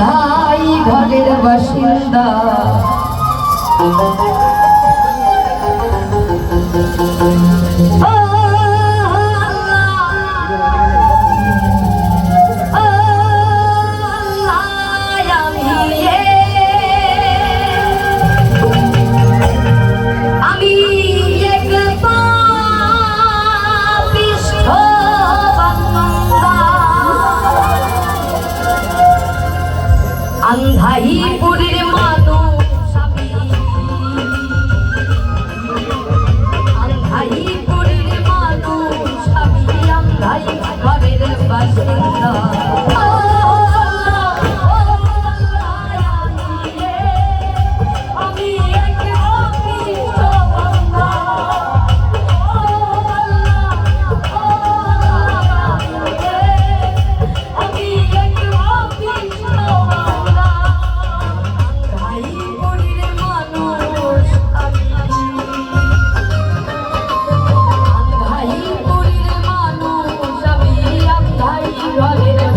তাই ঘরের বাসিন্দা। Thank you.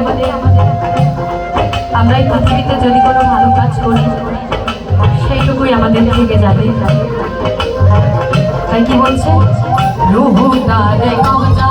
আমাদের আমরা এই পৃথিবীতে যদি কোনো ভালো কাজ করি, সেইটুকুই আমাদের থেকে যাবে। তাই কি বলছে? রুহু দা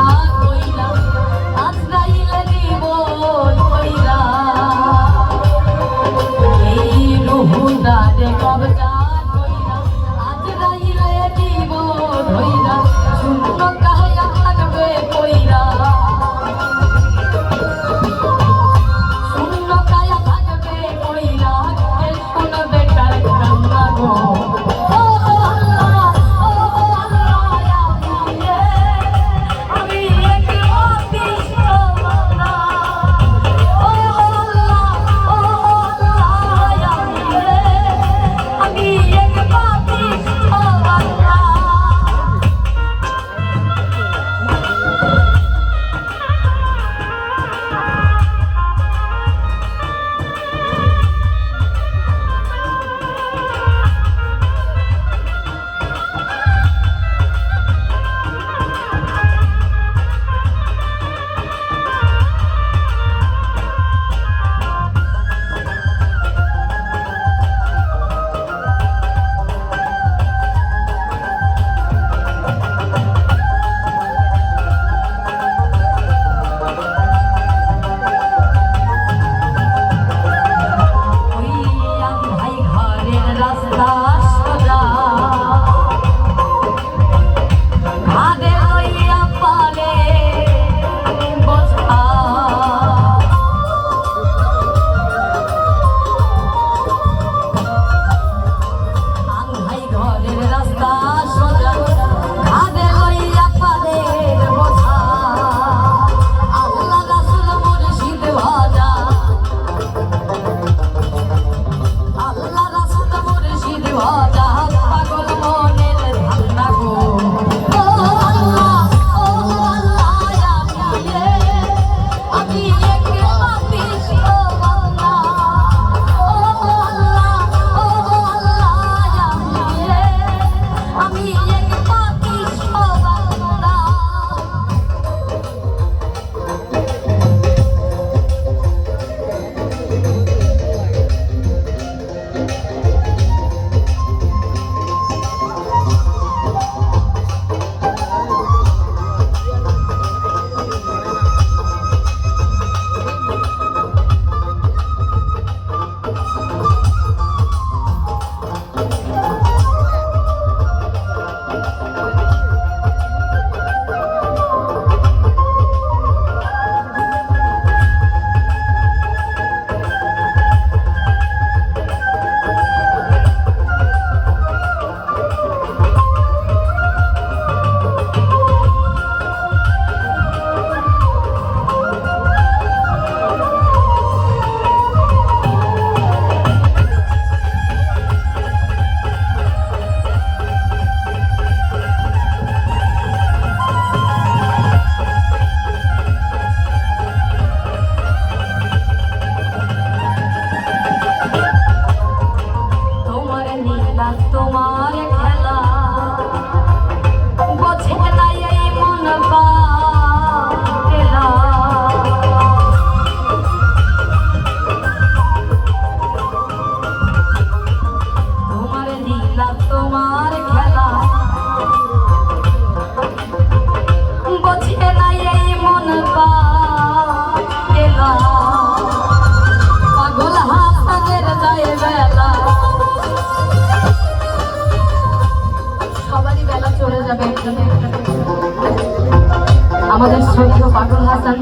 শ্রদ্ধেয় পাগল হাসান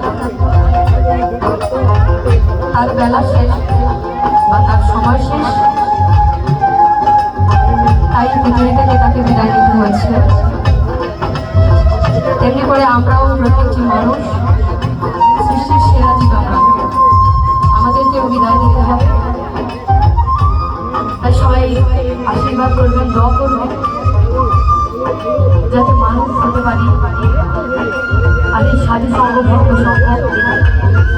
তার বেলা শেষ, বা তার সময় শেষ। তাই পৃথিবী থেকে তাকে বিদায় নিতে হয়েছে। তেমনি করে আমরাও প্রত্যেকটি মানুষ সৃষ্টির সেরা জীব আমরা আমাদেরকেও বিদায় নিতে হবে। তাই সবাই আশীর্বাদ করবেন, দোয়া করবেন। যাতে মানুষ হতে পারি। ভক্ত সঙ্গ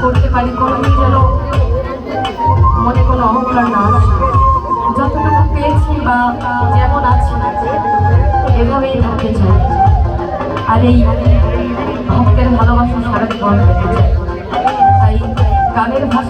করতে পারি, কোনোদিন যেন মনে কোনো অহংকার না যতটুকু পেয়েছি বা যেমন আছি, এভাবেই থাকতে চাই। আর এই ভক্তের ভালোবাসা সারা জীবন তাই গানের ভাষা